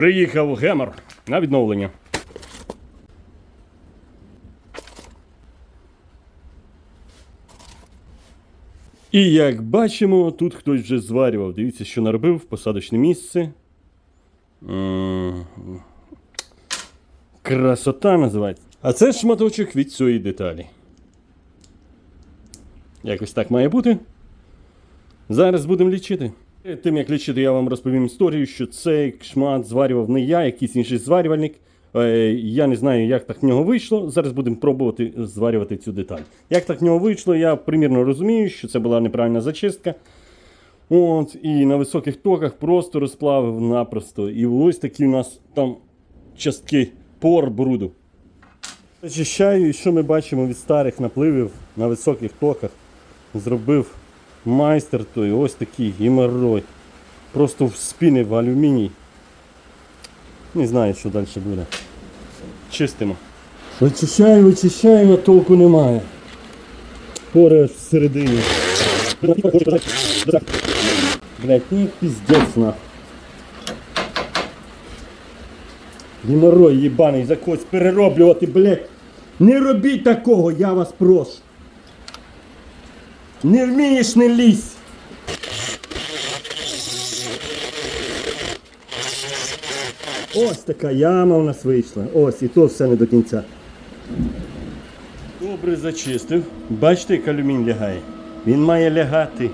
Приїхав гемор на відновлення. І як бачимо, тут хтось вже зварював. Дивіться, що наробив посадочне місце. Красота називається. А це шматочок від цієї деталі. Якось так має бути. Зараз будемо лічити. Перед Тим як лічити, я вам розповім історію, що цей шмат зварював не я, якийсь інший зварювальник. Е, Я не знаю, як так в нього вийшло. Зараз будемо пробувати зварювати цю деталь. Як так в нього вийшло, я примірно розумію, що це була неправильна зачистка. От, і на високих токах просто розплавив напросто. І ось такі у нас там частки пор бруду. Зачищаю, і що ми бачимо від старих напливів на високих токах. Зробив майстер той ось такий геморрой. Просто вспінив алюміній. Не знаю, що далі буде. Чистимо. Вичищаю, вичищаю, а толку немає. Пори всередині. Блять, ну піздець нахуй. Геморрой їбаний за когось перероблювати, блять. Не робіть такого, я вас прошу. Не вмієш, не лізь. Ось така яма у нас вийшла. Ось, і то все не до кінця. Добре зачистив. Бачите, як алюмінь лягає. Він має лягати.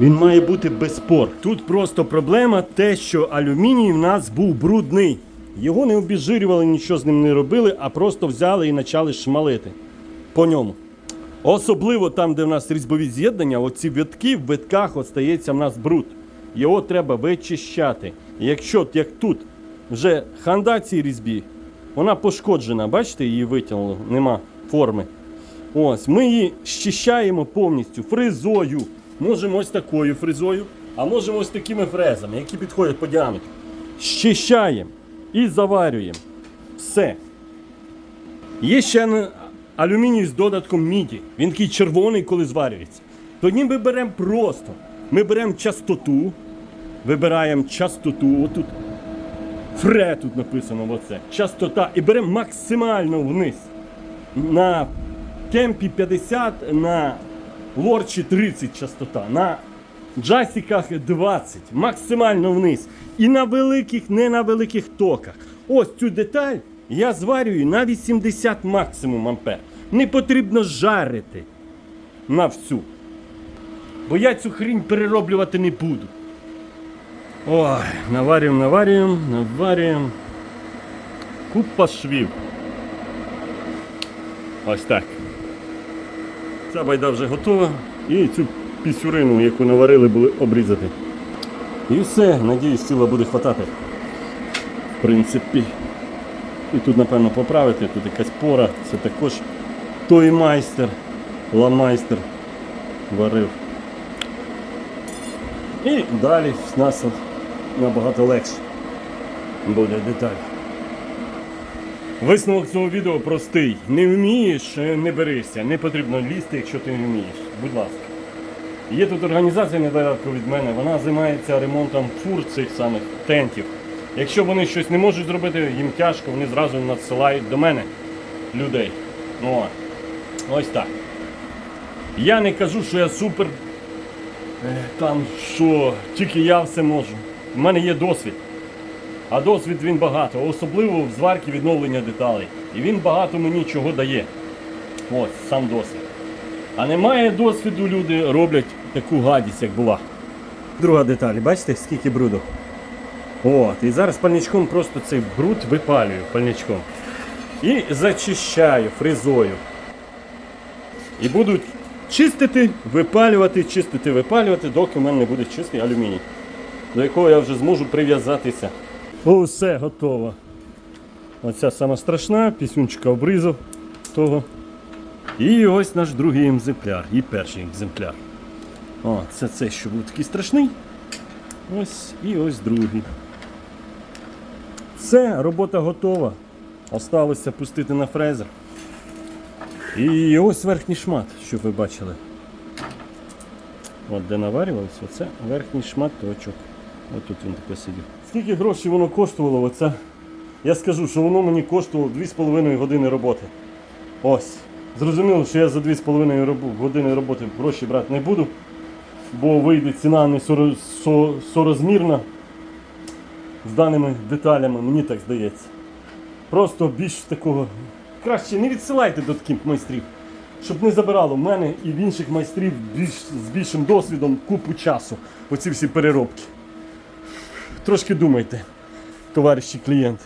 Він має бути без пор. Тут просто проблема те, що алюміній в нас був брудний. Його не обіжирювали, нічого з ним не робили, а просто взяли і почали шмалити по ньому. Особливо там, де в нас різьбові з'єднання, оці витки, в витках остається в нас бруд. Його треба вичищати. Якщо, як тут, вже ханда цій різьбі, вона пошкоджена, бачите, її витягнуло, нема форми. Ось, ми її щищаємо повністю фрезою. Можемо ось такою фрезою, а можемо ось такими фрезами, які підходять по діаметру. Щищаємо і заварюємо. Все. Є ще алюміній з додатком міді. Він такий червоний, коли зварюється. Тоді ми беремо просто. Ми беремо частоту, вибираємо частоту. Отут фре тут написано оце. Частота. І беремо максимально вниз. На темпі 50, на лорчі 30 частота, на джасіках 20, максимально вниз. І на великих, не на великих токах. Ось цю деталь я зварюю на 80 максимум ампер. Не потрібно жарити на всю. Бо я цю хрінь перероблювати не буду. Ой, наварюємо, наварюємо, наварюємо. Купа швів. Ось так. Ця байда вже готова. І цю пісюрину, яку наварили, були обрізати. І все, надіюсь, тіла буде хватати. В принципі. І тут, напевно, поправити, тут якась пора, це також той майстер, ламайстер варив. І далі в нас набагато легше буде деталь. Висновок цього відео простий. Не вмієш, е, не берися. Не потрібно лізти, якщо ти не вмієш. Будь ласка. Є тут організація недалеко від мене, вона займається ремонтом фур цих самих тентів. Якщо вони щось не можуть зробити, їм тяжко, вони зразу надсилають до мене людей. Ну, ось так. Я не кажу, що я супер. е, Там що, тільки я все можу. У мене є досвід. А досвід він багато, особливо в зварці відновлення деталей. І він багато мені чого дає. Ось, сам досвід. А немає досвіду, люди роблять таку гадість, як була. Друга деталь, бачите, скільки бруду? От, і зараз пальничком просто цей бруд випалюю пальничком. І зачищаю фрезою. І буду чистити, випалювати, чистити, випалювати, доки в мене не буде чистий алюміній, до якого я вже зможу прив'язатися. О, все готово. Оця сама страшна, пісюнчика обрізав того. І ось наш другий екземпляр, і перший екземпляр. О, це цей, що був такий страшний. Ось і ось другий. Все, робота готова. Осталося пустити на фрезер. І ось верхній шмат, щоб ви бачили. От де наварювався, це верхній шматочок. Ось тут він таке сидів. скільки грошей воно коштувало, оце, я скажу, що воно мені коштувало 2,5 години роботи. Ось. Зрозуміло, що я за 2,5 роб- години роботи гроші брати не буду, бо вийде ціна не соро- со- сорозмірна з даними деталями, мені так здається. Просто більш такого. Краще не відсилайте до таких майстрів, щоб не забирало в мене і в інших майстрів більш, з більшим досвідом купу часу. Оці всі переробки. Трошки думайте, товариші клієнти.